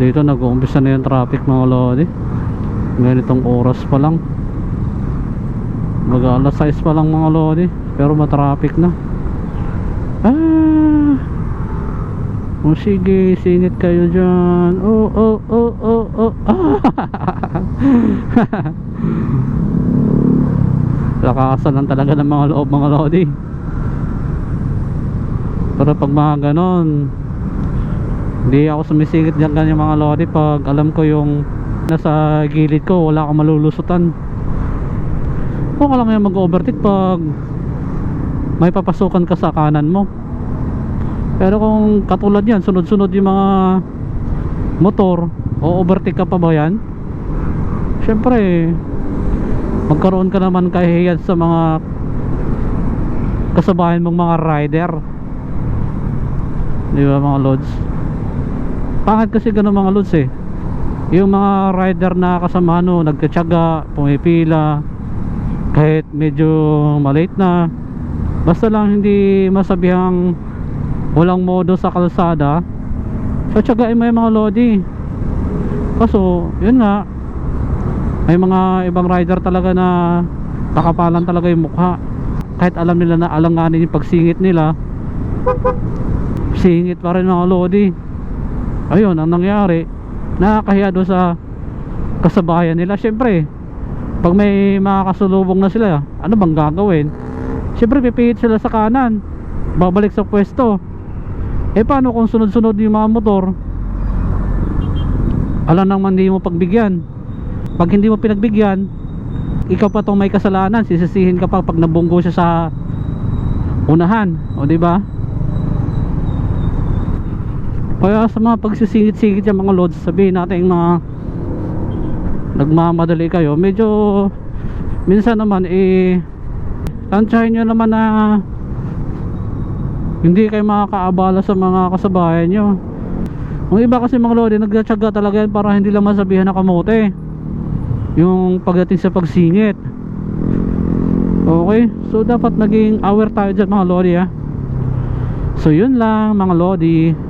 dito nag-uumpisa na yung traffic mga lodi. Ganitong oras pa lang. Mag alas 6 pa lang mga lodi pero matraffic na. Ah! O sige singit kayo dyan. Oh oh oh oh oh. Lakasan lang talaga ng mga loob mga lodi. Pero pag mga ganon hindi ako sumisingit dyan ganyan mga lodi pag alam ko yung nasa gilid ko wala akong malulusutan. Kung lang yung mag-overtake pag may papasukan ka sa kanan mo. Pero kung katulad yan sunod-sunod yung mga motor o overtake ka pa ba yan? Syempre magkaroon ka naman kahihiyan sa mga kasabayan mong mga rider. Di ba mga lods pangit kasi ganun mga lods eh? Yung mga rider na kasama no nagkatsaga pumipila kahit medyo malate na basta lang hindi masabihang walang modo sa kalsada so tsagain mo yung mga lodi. Kaso yun nga may mga ibang rider talaga na nakapalan talaga yung mukha. Kahit alam nila na alanganin yung pagsingit nila singit pa rin mga lodi ayun ang nangyari nakakahiya doon sa kasabayan nila. Syempre pag may makakasulubong na sila ano bang gagawin? Syempre pipihit sila sa kanan babalik sa pwesto. Eh paano kung sunod-sunod yung mga motor? Alam naman hindi mo pagbigyan. Pag hindi mo pinagbigyan ikaw pa tong may kasalanan. Sisisihin ka pa pag nabunggo siya sa unahan o di ba kaya sa mga pagsisingit-singit yung mga loads sabihin natin mga nagmamadali kayo. Medyo minsan naman eh tansyahin nyo naman na hindi kayo makakaabala sa mga kasabayan nyo. Yung iba kasi mga lodi nagtsatsaga talaga yan para hindi lang masabihan na kamote. Yung pagdating sa pagsingit. Okay so dapat naging aware tayo dyan mga lodi ha. So yun lang mga lodi